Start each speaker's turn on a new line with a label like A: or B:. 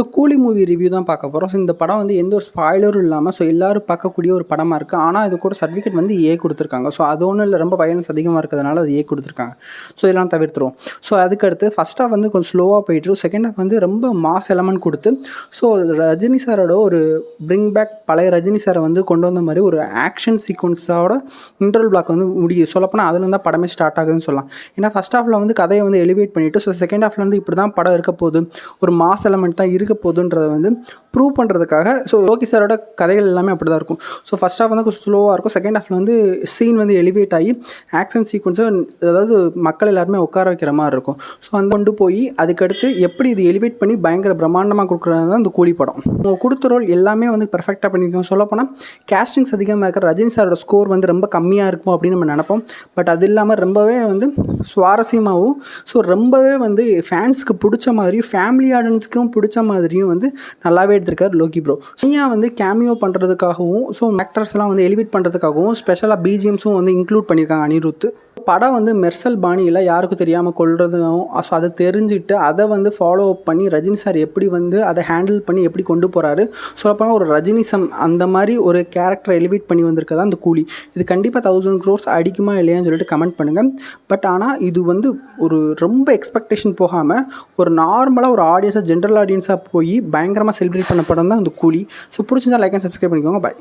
A: So கூலி movie review தான் பார்க்க போகிறோம் ஸோ இந்த படம் வந்து எந்த ஒரு ஸ்பாய்லரும் இல்லாமல் ஸோ எல்லோரும் பார்க்கக்கூடிய ஒரு படமாக இருக்குது ஆனால் இது கூட சர்டிஃபிகேட் வந்து ஏ கொடுத்துருக்காங்க. ஸோ அது ஒன்றும் இல்லை. ரொம்ப வயலன்ஸ் அதிகமாக இருக்கிறதுனால அது ஏ கொடுத்துருக்காங்க. ஸோ இதெல்லாம் தவிர்த்துருவோம். ஸோ அதுக்கடுத்து ஃபஸ்ட் ஹாஃப் வந்து கொஞ்சம் ஸ்லோவாக போயிட்டு செகண்ட் ஹாஃப் வந்து ரொம்ப மாஸ் எலமெண்ட் கொடுத்து ஸோ ரஜினி சாரோட ஒரு பிரிங் பேக் பழைய ரஜினி சாரை வந்து கொண்டு வந்த மாதிரி ஒரு ஆக்ஷன் சீக்வன்ஸோட இன்டர்வல் பிளாக் வந்து முடியுது. சொல்லப்போனால் அதுலேருந்து தான் படமே ஸ்டார்ட் ஆகுதுன்னு சொல்லலாம். ஏன்னா ஃபஸ்ட் ஹாஃபில் வந்து கதையை வந்து எலிவேட் பண்ணிவிட்டு ஸோ செகண்ட் ஹாஃப்ல வந்து இப்படி தான் படம் இருக்க போகுது. ஒரு மாஸ் எலமெண்ட் தான் இருக்க. போகுதுன்றதை வந்து ப்ரூவ் பண்ணுறதுக்காக ஸோ லோகி சாரோட கதைகள் எல்லாமே அப்படி தான் இருக்கும். ஸோ ஃபஸ்ட் ஹாஃப் வந்து கொஞ்சம் ஸ்லோவாக இருக்கும். செகண்ட் ஹாஃபில் வந்து சீன் வந்து எலிவேட் ஆகி ஆக்ஷன் சீக்வன்ஸை அதாவது மக்கள் எல்லாருமே உட்கார வைக்கிற மாதிரி இருக்கும். ஸோ அந்த கொண்டு போய் அதுக்கடுத்து எப்படி இது எலிவேட் பண்ணி பயங்கர பிரம்மாண்டமாக கொடுக்குறது தான் இந்த கூலி படம். கொடுத்த ரோல் எல்லாமே வந்து பர்ஃபெக்டாக பண்ணியிருக்கோம். சொல்லப்போனால் கேஸ்டிங்ஸ் அதிகமாக இருக்கிற ரஜினி சாரோட ஸ்கோர் வந்து ரொம்ப கம்மியாக இருக்கும் அப்படின்னு நம்ம நினைப்போம். பட் அது இல்லாமல் ரொம்பவே வந்து சுவாரஸ்யமாகவும் ஸோ ரொம்பவே வந்து ஃபேன்ஸ்க்கு பிடிச்ச மாதிரியும் ஃபேமிலி ஆடியன்ஸ்க்கும் பிடிச்ச மாதிரி மாதிரியும் வந்து நல்லாவே எடுத்திருக்காரு லோகி ப்ரோ சனியா வந்து கேமியோ பண்ணுறதுக்காகவும் ஸோ ஆக்டர்ஸ்லாம் வந்து எலிவேட் பண்ணுறதுக்காகவும் ஸ்பெஷலாக பிஜிஎம்ஸும் வந்து இன்க்ளூட் பண்ணியிருக்காங்க அனிருத். படம் வந்து மெர்சல் பாணியில் யாருக்கும் தெரியாமல் கொள்றதும் ஸோ அதை தெரிஞ்சுட்டு அதை வந்து ஃபாலோ அப் பண்ணி ரஜினி சார் எப்படி வந்து அதை ஹேண்டில் பண்ணி எப்படி கொண்டு போகிறாரு சொல்லப்போனால் ஒரு ரஜினிசம் அந்த மாதிரி ஒரு கேரக்டர் எலிவேட் பண்ணி வந்திருக்கதா அந்த கூலி. இது கண்டிப்பாக தௌசண்ட் க்ரோர்ஸ் அடிக்குமா இல்லையான்னு சொல்லிட்டு கமெண்ட் பண்ணுங்கள் பட் ஆனால் இது வந்து ஒரு ரொம்ப எக்ஸ்பெக்டேஷன் போகாமல் ஒரு நார்மலாக ஒரு ஆடியன்ஸாக ஜென்ரல் ஆடியன்ஸாக போய் பயங்கரமாக செலிப்ரேட் பண்ண படம் தான் அந்த கூலி. ஸோ பிடிச்சிருந்தா லைக் அண்ட் சப்ஸ்கிரைப் பண்ணிக்கோங்க. பாய்